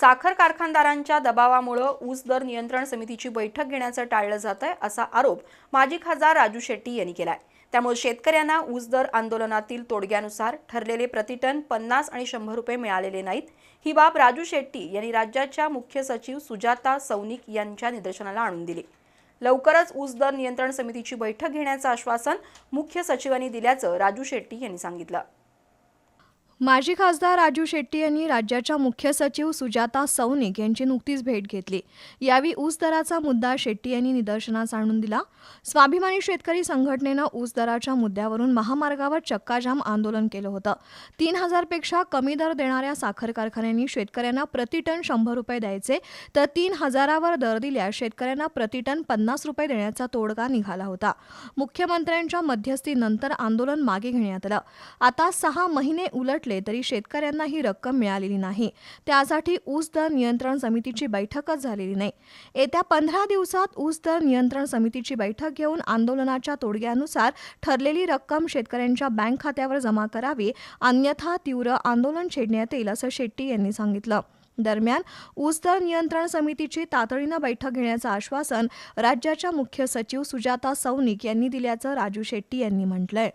साखर कारखानदारांच्या दबावामुळं ऊस दर नियंत्रण समितीची बैठक घेण्याचं टाळलं जात आहे असा आरोप माजी खासदार राजू शेट्टी यांनी केलाय. त्यामुळे शेतकऱ्यांना ऊस दर आंदोलनातील तोडग्यानुसार ठरलेले प्रतिटन पन्नास आणि शंभर रुपये मिळालेले नाहीत. ही बाब राजू शेट्टी यांनी राज्याच्या मुख्य सचिव सुजाता सौनिक यांच्या निदर्शनाला आणून दिली. लवकरच ऊस दर नियंत्रण समितीची बैठक घेण्याचं आश्वासन मुख्य सचिवांनी दिल्याचं राजू शेट्टी यांनी सांगितलं. माजी खासदार राजू शेट्टी यांनी राज्याच्या मुख्य सचिव सुजाता सौनिक यांची नुकतीच भेट घेतली. यावेळी ऊस दराचा मुद्दा शेट्टी यांनी निदर्शनास आणून दिला. स्वाभिमानी शेतकरी संघटनेनं ऊस दराच्या मुद्द्यावरून महामार्गावर चक्काजाम आंदोलन केलं होतं. तीन हजारपेक्षा कमी दर देणाऱ्या साखर कारखान्यांनी शेतकऱ्यांना प्रतिटन शंभर रुपये द्यायचे तर तीन हजारावर दर दिल्यास शेतकऱ्यांना प्रतिटन पन्नास रुपये देण्याचा तोडगा निघाला होता. मुख्यमंत्र्यांच्या मध्यस्थीनंतर आंदोलन मागे घेण्यात आलं. आता सहा महिने उलट उलटले तरी शेतकऱ्यांना ही रक्कम मिळालेली नाही. त्यासाठी ऊस दर नियंत्रण समितीची बैठकच झालेली नाही. येत्या पंधरा दिवसात ऊस दर नियंत्रण समितीची बैठक घेऊन आंदोलनाच्या तोडग्यानुसार ठरलेली रक्कम शेतकऱ्यांच्या बँक खात्यावर जमा करावी अन्यथा तीव्र आंदोलन छेडण्यात येईल असं शेट्टी यांनी सांगितलं. दरम्यान ऊस दर नियंत्रण समितीची तातडीनं बैठक घेण्याचं आश्वासन राज्याच्या मुख्य सचिव सुजाता सौनिक यांनी दिल्याचं राजू शेट्टी यांनी म्हटलंय.